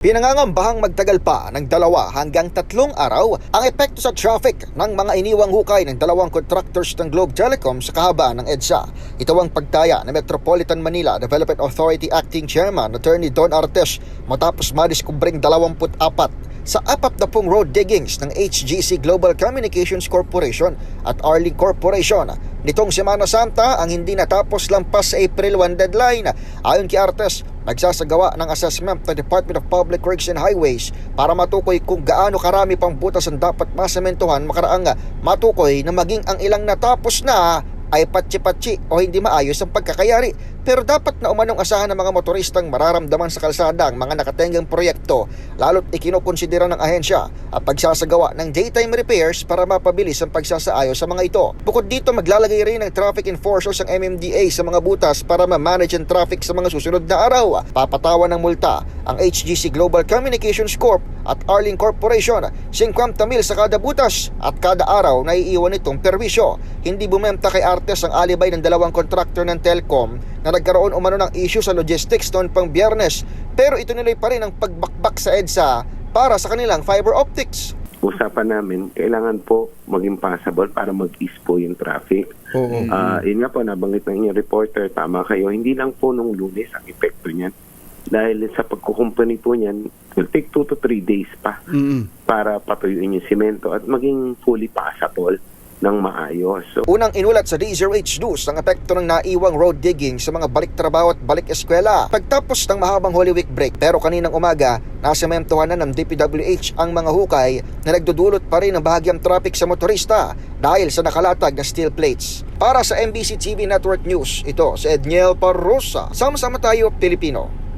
Pinangangambahang magtagal pa ng dalawa hanggang tatlong araw ang epekto sa traffic ng mga iniwang hukay ng dalawang contractors ng Globe Telecom sa kahabaan ng EDSA. Ito ang pagtaya ng Metropolitan Manila Development Authority Acting Chairman Attorney Don Artes matapos madiskubring 24 sa apat na pong road diggings ng HGC Global Communications Corporation at Arling Corporation. Nitong Semana Santa ang hindi natapos lampas sa April 1 deadline. Ayon kay Artes, nagsasagawa ng assessment ng Department of Public Works and Highways para matukoy kung gaano karami pang butas ang dapat masementuhan makaraang matukoy na maging ang ilang natapos na ay patsi-patsi o hindi maayos ang pagkakayari. Pero dapat na umanong asahan ng mga motoristang mararamdaman sa kalsada ang mga nakatengang proyekto lalo't ikinukonsidera ng ahensya ang pagsasagawa ng daytime repairs para mapabilis ang pagsasaayos sa mga ito. Bukod dito maglalagay rin ng traffic enforcers ang MMDA sa mga butas para ma-manage ang traffic sa mga susunod na araw. Papatawan ng multa ang HGC Global Communications Corp at Arling Corporation 50 mil sa kada butas at kada araw na iiwan itong perwisyo. Hindi bumenta kay Artes ang alibay ng dalawang kontraktor ng Telcom na nagkaroon umano ng issue sa logistics noon pang biyernes pero ituloy pa rin ang pagbakbak sa EDSA para sa kanilang fiber optics. usapan namin, kailangan po maging possible para mag-ease po yung traffic. Oo. Ah, yun nga po, nabanggit ng inyong reporter, tama kayo, hindi lang po nung lunes ang epekto niyan. Dahil sa pagkukumpany po niyan, will take 2 to 3 days pa para patuyuin yung simento at maging fully passable ng maayos. So, Unang inulat sa DZRH News ang epekto ng naiwang road digging sa mga balik trabaho at balik eskwela pagtapos ng mahabang Holy Week break. Pero kaninang umaga, nasementohan na ng DPWH ang mga hukay na nagdudulot pa rin ng bahagyang traffic sa motorista dahil sa nakalatag na steel plates. Para sa MBC TV Network News, ito si Edniel Parrosa. Sama-sama tayo, Pilipino.